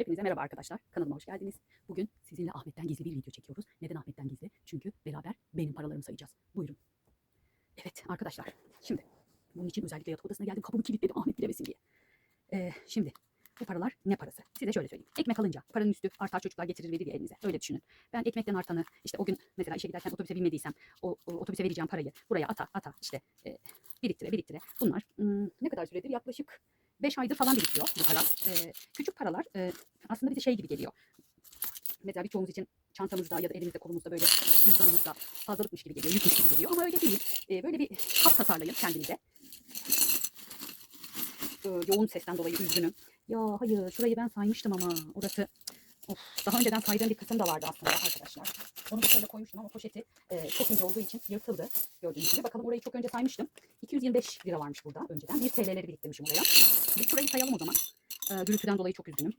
Hepinize merhaba arkadaşlar. Kanalıma hoş geldiniz. Bugün sizinle Ahmet'ten gizli bir video çekiyoruz. Neden Ahmet'ten gizli? Çünkü beraber benim paralarımı sayacağız. Buyurun. Evet arkadaşlar. Şimdi bunun için özellikle yatak odasına geldim. Kapımı kilitledim Ahmet bilemesin diye. Ee, şimdi bu paralar ne parası? Size şöyle söyleyeyim. Ekmek alınca paranın üstü artar çocuklar getirir verir ya elinize. Öyle düşünün. Ben ekmekten artanı işte o gün mesela işe giderken otobüse binmediysem o, o otobüse vereceğim parayı buraya ata ata işte e, biriktire biriktire. Bunlar hmm, ne kadar süredir? Yaklaşık 5 aydır falan biriktiriyor bu para. Ee, küçük paralar e, aslında bize şey gibi geliyor. Mesela birçoğumuz için çantamızda ya da elimizde kolumuzda böyle cüzdanımızda fazlalıkmış gibi geliyor, yükmüş gibi geliyor. Ama öyle değil. Ee, böyle bir kap tasarlayın kendinize. Ee, yoğun sesten dolayı üzgünüm. Ya hayır şurayı ben saymıştım ama orası daha önceden saydığım bir kısım da vardı aslında arkadaşlar. Onu şöyle koymuştum ama poşeti e, çok ince olduğu için yırtıldı. Gördüğünüz gibi. Bakalım orayı çok önce saymıştım. 225 lira varmış burada önceden. Bir TL'leri biriktirmişim oraya. Bir şurayı sayalım o zaman. E, gürültüden dolayı çok üzgünüm.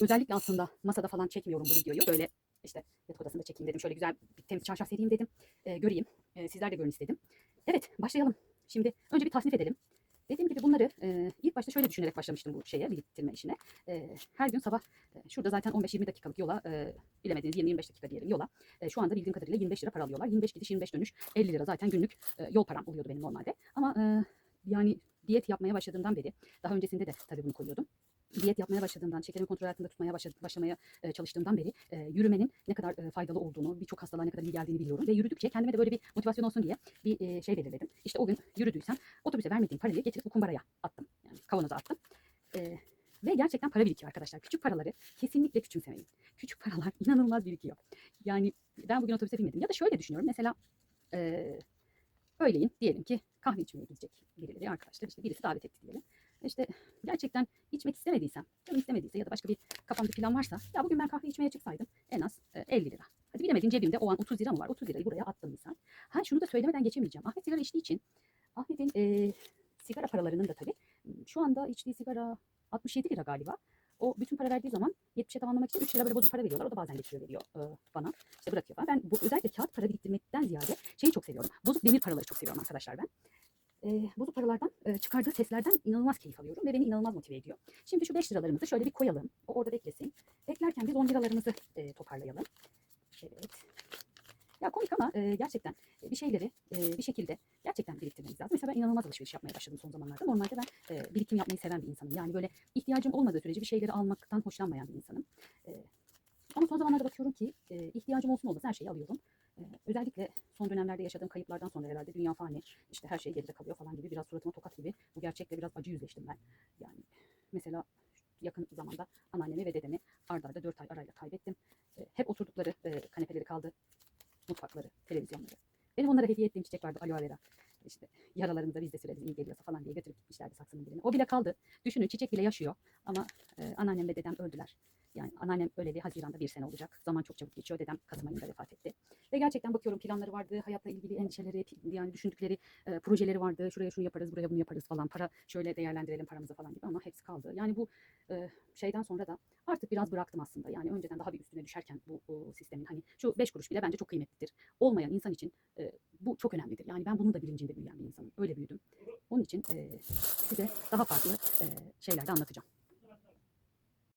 Özellikle aslında masada falan çekmiyorum bu videoyu. Böyle işte yatak odasında çekeyim dedim. Şöyle güzel bir temiz çarşaf sereyim dedim. E, göreyim. E, sizler de görün istedim. Evet başlayalım. Şimdi önce bir tasnif edelim. Dediğim gibi bunları e, ilk başta şöyle düşünerek başlamıştım bu şeye, biriktirme işine. E, her gün sabah şurada zaten 15-20 dakikalık yola, e, bilemediniz 20-25 dakika diyelim yola. E, şu anda bildiğim kadarıyla 25 lira para alıyorlar. 25 gidiş 25 dönüş 50 lira zaten günlük e, yol param oluyordu benim normalde. Ama e, yani diyet yapmaya başladığımdan beri, daha öncesinde de tabii bunu koyuyordum. Diyet yapmaya başladığımdan, şekerimi kontrol altında tutmaya başlamaya e, çalıştığımdan beri e, yürümenin ne kadar e, faydalı olduğunu, birçok hastalığa ne kadar iyi geldiğini biliyorum. Ve yürüdükçe kendime de böyle bir motivasyon olsun diye bir e, şey belirledim. İşte o gün yürüdüysem otobüse vermediğim parayı getirip bu kumbaraya attım. Yani kavanoza attım. E, ve gerçekten para birikiyor arkadaşlar. Küçük paraları kesinlikle küçümsemeyin. Küçük paralar inanılmaz birikiyor. Yani ben bugün otobüse binmedim. Ya da şöyle düşünüyorum. Mesela e, öğleyin diyelim ki kahve içmeye gidecek birileri arkadaşlar. işte birisi davet etti diyelim. İşte gerçekten içmek istemediysem, canım istemediyse ya da başka bir kafamda plan varsa ya bugün ben kahve içmeye çıksaydım en az e, 50 lira. Hadi bilemedin cebimde o an 30 lira mı var? 30 lirayı buraya attım misal. Ha şunu da söylemeden geçemeyeceğim. Ahmet sigara içtiği için Ahmet'in e, sigara paralarının da tabii şu anda içtiği sigara 67 lira galiba. O bütün para verdiği zaman 70'e tamamlamak için 3 lira böyle bozuk para veriyorlar. O da bazen getiriyor veriyor e, bana. İşte bırakıyor falan. Ben bu, özellikle kağıt para biriktirmekten ziyade şeyi çok seviyorum. Bozuk demir paraları çok seviyorum arkadaşlar ben. E, bozuk paralardan e, çıkardığı seslerden inanılmaz keyif alıyorum ve beni inanılmaz motive ediyor. Şimdi şu 5 liralarımızı şöyle bir koyalım. O orada beklesin. Beklerken biz 10 liralarımızı e, toparlayalım. Evet. Ya komik ama e, gerçekten bir şeyleri e, bir şekilde gerçekten biriktirmemiz lazım. Mesela ben inanılmaz alışveriş yapmaya başladım son zamanlarda. Normalde ben e, birikim yapmayı seven bir insanım. Yani böyle ihtiyacım olmadığı sürece bir şeyleri almaktan hoşlanmayan bir insanım. E, ama son zamanlarda bakıyorum ki e, ihtiyacım olsun olmaz her şeyi alıyorum. E, özellikle son dönemlerde yaşadığım kayıplardan sonra herhalde dünya fani, işte her şey geride kalıyor falan gibi biraz suratıma tokat gibi bu gerçekle biraz acı yüzleştim ben. Yani mesela yakın zamanda anneannemi ve dedemi ardarda arda 4 ay arayla kaybettim. E, hep çiçek vardı aloe vera. İşte yaralarımıza biz de sürelim iyi geliyorsa falan diye götürüp gitmişlerdi saksının birini. O bile kaldı. Düşünün çiçek bile yaşıyor ama e, anneannem ve dedem öldüler. Yani anneannem öleli Haziran'da bir sene olacak. Zaman çok çabuk geçiyor. Dedem Kasım ayında vefat etti. Ve gerçekten bakıyorum planları vardı. Hayatla ilgili endişeleri, yani düşündükleri e, projeleri vardı. Şuraya şunu yaparız, buraya bunu yaparız falan. Para şöyle değerlendirelim paramızı falan gibi ama hepsi kaldı. Yani bu e, şeyden sonra da artık biraz bıraktım aslında. Yani önceden daha bir üstüne düşerken bu, bu sistemin hani şu beş kuruş bile bence çok kıymetlidir. Olmayan insan için e, bu çok önemlidir. Yani ben bunun da bilincinde büyüyen bir insanım. Öyle büyüdüm. Onun için e, size daha farklı e, şeyler anlatacağım.